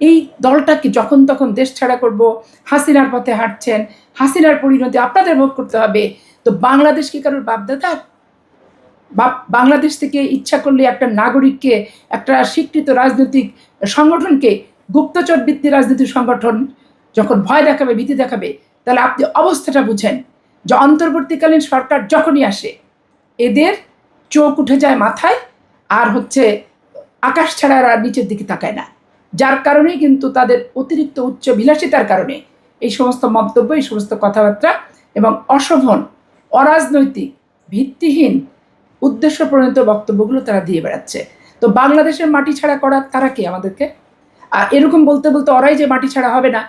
এই দলটাকে যখন তখন দেশ ছাড়া করব, হাসিনার পথে হাঁটছেন, হাসিনার পরিণতি আপনাদের ভোগ করতে হবে। তো বাংলাদেশ কি কারোর বাপদাদার বাপ, বাংলাদেশ থেকে ইচ্ছা করলে একটা নাগরিককে, একটা স্বীকৃত রাজনৈতিক সংগঠনকে, গুপ্তচর ভিত্তি রাজনৈতিক সংগঠন যখন ভয় দেখাবে, ভীতি দেখাবে, তাহলে আপনি অবস্থাটা বুঝেন যে অন্তর্বর্তীকালীন সরকার যখনই আসে, এদের চোখ উঠে যায় মাথায়, আর হচ্ছে আকাশ ছাড়া আর নিচের দিকে তাকায় না। যার কারণেই কিন্তু তাদের অতিরিক্ত উচ্চ বিলাসিতার কারণে এই সমস্ত মন্তব্য, এই সমস্ত কথাবার্তা এবং অশোভন, অরাজনৈতিক, ভিত্তিহীন উদ্দেশ্য প্রণীত বক্তব্যগুলো তারা দিয়ে বেড়াচ্ছে। তো বাংলাদেশের মাটি ছাড়া করা তারা কি আমাদেরকে? আর এরকম বলতে বলতে ওরাই যে মাটি ছাড়া হবে না,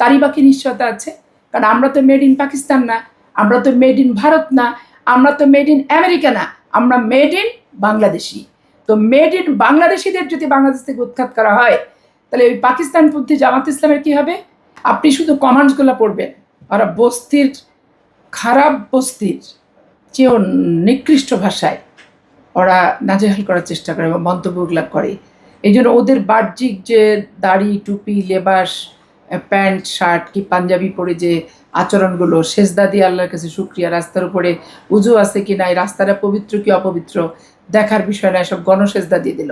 তারই বাকি নিশ্চয়তা আছে? কারণ আমরা তো মেড ইন পাকিস্তান না, আমরা তো মেড ইন ভারত না, আমরা তো মেড ইন আমেরিকা না, আমরা মেড ইন বাংলাদেশি। তো মেড ইন বাংলাদেশিদের যদি বাংলাদেশ থেকে উৎখাত করা হয় তাহলে ওই পাকিস্তান পাকিস্তানপন্থী জামাত ইসলামের কি হবে? আপনি শুধু কমান্ডসগুলো পড়বেন। ওরা বস্তির, খারাপ বস্তির চেয়েও নিকৃষ্ট ভাষায় ওরা নাজেহাল করার চেষ্টা করে এবং মন্তব্যগুলো করে। এই জন্য ওদের বাহ্যিক যে দাড়ি, টুপি, লেবাস প্যান্ট, শার্ট কি পাঞ্জাবি পরে যে আচরণগুলো, সেজদা দিয়ে আল্লাহর কাছে শুক্রিয়া, রাস্তার উপরে উজু আছে কি নাই, রাস্তাটা পবিত্র কি অপবিত্র, দেখার বিষয় না সব গণসেজদা দিয়ে দিল।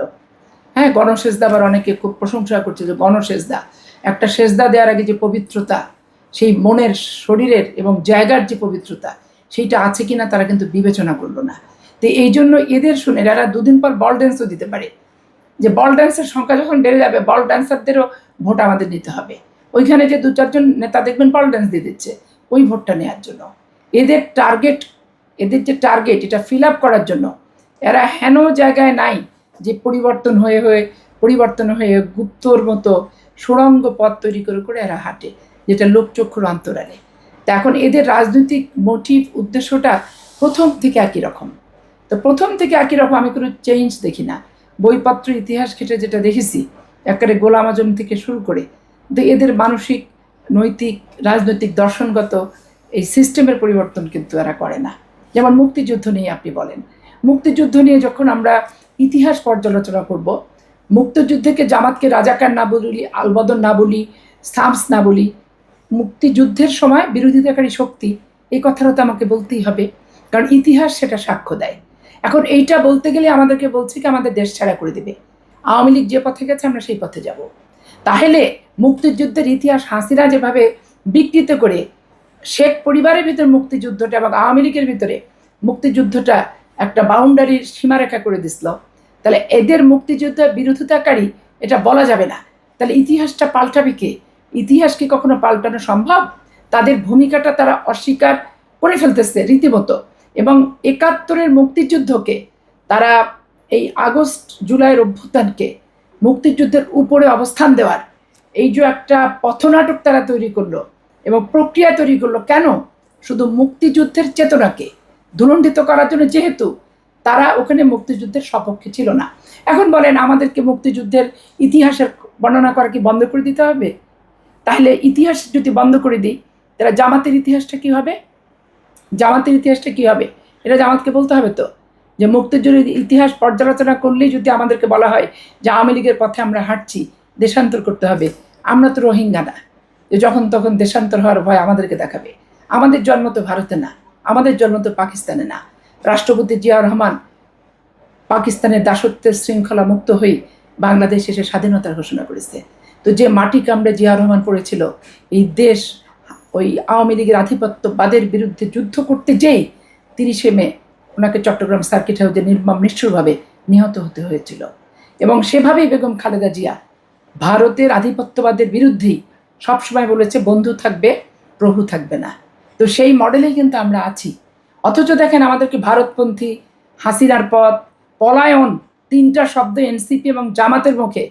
হ্যাঁ গণসেজদা আবার অনেকে খুব প্রশংসা করছে যে গণসেজদা, একটা সেজদা দেওয়ার আগে যে পবিত্রতা, সেই মনের শরীরের এবং জায়গার যে পবিত্রতা, সেইটা আছে কিনা তারা কিন্তু বিবেচনা করল না। তো এই জন্য এদের শুনে এরা দুদিন পর বল ড্যান্সও দিতে পারে। যে বল ড্যান্সের সংখ্যা যখন বেড়ে যাবে, বল ড্যান্সারদেরও ভোট আমাদের নিতে হবে। ওইখানে যে দু চারজন নেতা দেখবেন বল ড্যান্স দিয়ে দিচ্ছে, ওই ভোটটা নেওয়ার জন্য। এদের টার্গেট এদের যে টার্গেট এটা ফিল আপ করার জন্য, এরা হেন জায়গায় নাই। যে পরিবর্তন হয়ে হয়ে পরিবর্তন হয়ে গুপ্তর মতো সুড়ঙ্গ পথ তৈরি করে করে এরা হাঁটে, যেটা লোকচক্ষুর অন্তরালে। তা এখন এদের রাজনৈতিক মোটিভ উদ্দেশ্যটা প্রথম থেকে একই রকম। তো প্রথম থেকে একই রকম আমি কোনো চেঞ্জ দেখি না। বইপত্র ইতিহাস ঘেটে যেটা দেখেছি, একেবারে গোলাম আজম থেকে শুরু করে তো এদের মানসিক, নৈতিক, রাজনৈতিক দর্শনগত এই সিস্টেমের পরিবর্তন কিন্তু এরা করে না। যেমন মুক্তিযুদ্ধ নিয়ে আপনি বলেন। মুক্তিযুদ্ধ নিয়ে যখন আমরা ইতিহাস পর্যালোচনা করব। মুক্তিযুদ্ধকে জামাতকে রাজাকার না বলি আলবদন না বলি, সামস না বলি, মুক্তিযুদ্ধের সময় বিরোধিতাকারী শক্তি, এই কথাটা তো আমাকে বলতেই হবে, কারণ ইতিহাস সেটা সাক্ষ্য দেয়। এখন এইটা বলতে গেলে আমাদেরকে বলছে কি, আমাদের দেশ ছাড়া করে দেবে। আওয়ামী লীগ যে পথে গেছে, আমরা সেই পথে যাব। তাহলে মুক্তিযুদ্ধের ইতিহাস হাসিনা যেভাবে বিকৃত করে শেখ পরিবারের ভিতরে মুক্তিযুদ্ধটা এবং আওয়ামী লীগের ভিতরে মুক্তিযুদ্ধটা একটা বাউন্ডারির সীমারেখা করে দিছিল তাহলে এদের মুক্তিযুদ্ধের বিরোধিতাকারী, এটা বলা যাবে না। তাহলে ইতিহাসটা পাল্টাবে কে? ইতিহাস কি কখনো পাল্টানো সম্ভব? তাদের ভূমিকাটা তারা অস্বীকার করে ফেলতেছে রীতিমতো। এবং একাত্তরের মুক্তিযুদ্ধকে, তারা এই আগস্ট, জুলাইয়ের অভ্যুত্থানকে মুক্তিযুদ্ধের উপরে অবস্থান দেওয়ার, এই যে একটা পথনাটক তারা তৈরি করল এবং প্রক্রিয়া তৈরি করল, কেন? শুধু মুক্তিযুদ্ধের চেতনাকে ধুলণ্ডিত করার জন্য যেহেতু তারা ওখানে মুক্তিযুদ্ধের সপক্ষে ছিল না। এখন বলেন, আমাদেরকে মুক্তিযুদ্ধের ইতিহাসের বর্ণনা করা কি বন্ধ করে দিতে হবে? তাহলে ইতিহাস যদি বন্ধ করে দিই, তাহলে জামাতের ইতিহাসটা কি হবে? জামাতের ইতিহাসটা কি হবে? এটা জামাতকে বলতে হবে তো? যে মুক্তিযুদ্ধের ইতিহাস পর্যালোচনা করলেই যদি আমাদেরকে বলা হয় যে আওয়ামী লীগের পথে আমরা হাঁটছি, দেশান্তর করতে হবে। আমরা তো রোহিঙ্গা না। যে যখন তখন দেশান্তর হওয়ার ভয় আমাদেরকে দেখাবে। আমাদের জন্ম তো ভারতে না। আমাদের জন্ম তো পাকিস্তানে না। রাষ্ট্রপতি জিয়া রহমান পাকিস্তানের দাসত্বের শৃঙ্খলা মুক্ত হয়ে বাংলাদেশ এসে স্বাধীনতার ঘোষণা করেছে। তো যে মাটি কামড়ে জিয়া রহমান পড়েছিল, এই দেশ ওই আওয়ামী লীগের আধিপত্যবাদের বিরুদ্ধে যুদ্ধ করতে যেই তিরিশে মে ওনাকে চট্টগ্রাম সার্কিট হাউসে নির্মম নিষ্ঠুরভাবে নিহত হতে হয়েছিল। এবং সেভাবেই বেগম খালেদা জিয়া ভারতের আধিপত্যবাদের বিরুদ্ধেই সবসময় বলেছে, বন্ধু থাকবে, প্রভু থাকবে না। তো সেই মডেলেই কিন্তু আমরা আছি। অথচ দেখেন আমাদেরকে ভারতপন্থী হাসিনার পথ, পলায়ন, তিনটা শব্দ এনসিপি এবং জামাতের মুখে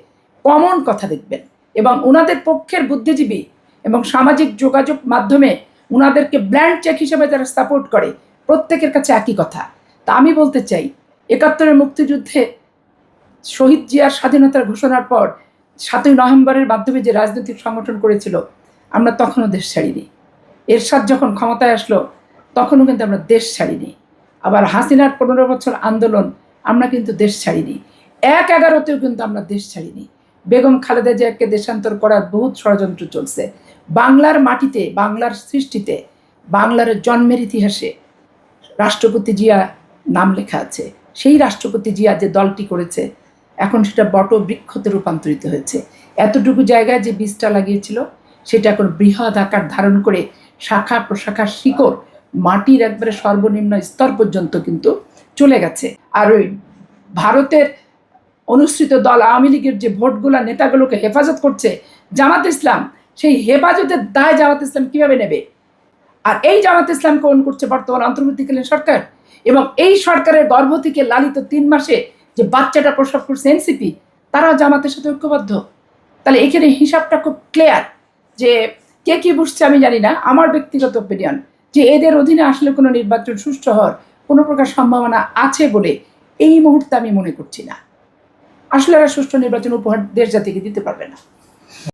কমন কথা দেখবেন এবং ওনাদের পক্ষের বুদ্ধিজীবী এবং সামাজিক যোগাযোগ মাধ্যমে ওনাদেরকে ব্ল্যান্ড চেক হিসেবে যারা সাপোর্ট করে, প্রত্যেকের কাছে একই কথা। তা আমি বলতে চাই, একাত্তরের মুক্তিযুদ্ধে শহীদ জিয়ার স্বাধীনতার ঘোষণার পর সাতই নভেম্বরের মাধ্যমে যে রাজনৈতিক সংগঠন করেছিল, আমরা তখনও দেশ ছাড়িনি। এরশাদ যখন ক্ষমতায় আসলো তখনও কিন্তু আমরা দেশ ছাড়িনি। আবার হাসিনার পনেরো বছর আন্দোলন আমরা কিন্তু দেশ ছাড়িনি। এক এগারোতেও কিন্তু আমরা দেশ ছাড়িনি। বেগম খালেদা জিয়াকে দেশান্তর করার বহুত ষড়যন্ত্র চলছে। বাংলার মাটিতে, বাংলার সৃষ্টিতে, বাংলার জন্মের ইতিহাসে রাষ্ট্রপতি জিয়া নাম লেখা আছে। সেই রাষ্ট্রপতি জিয়া যে দলটি করেছে, এখন সেটা বট বৃক্ষতে রূপান্তরিত হয়েছে। এতটুকু জায়গায় যে বীজটা লাগিয়েছিল, সেটা এখন বৃহৎ আকার ধারণ করে শাখা প্রশাখা শিকড় মাটির একবারে সর্বনিম্ন স্তর পর্যন্ত কিন্তু চলে গেছে। আর ওই ভারতের অনুসৃত দল আওয়ামী লীগের যে ভোটগুলা নেতাগুলোকে হেফাজত করছে জামাত ইসলাম, সেই হেফাজতের দায় জামাত ইসলাম কীভাবে নেবে? আর এই জামাত ইসলামকে অন করছে বর্তমান অন্তর্বর্তীকালীন সরকার? এবং এই সরকারের গর্ভ থেকে লালিত তিন মাসে যে বাচ্চাটা প্রসব করছে এনসিপি তারাও জামাতের সাথে ঐক্যবদ্ধ? তাহলে এখানে হিসাবটা খুব ক্লিয়ার যে কে কী বুঝছে আমি জানি না। আমার ব্যক্তিগত ওপিনিয়ন যে এদের অধীনে আসলে কোনো নির্বাচন সুষ্ঠু হওয়ার কোনো প্রকার সম্ভাবনা আছে বলে এই মুহূর্তে আমি মনে করছি না। আসলে সুষ্ঠু নির্বাচন উপহার দেশ জাতিকে দিতে পারবে না।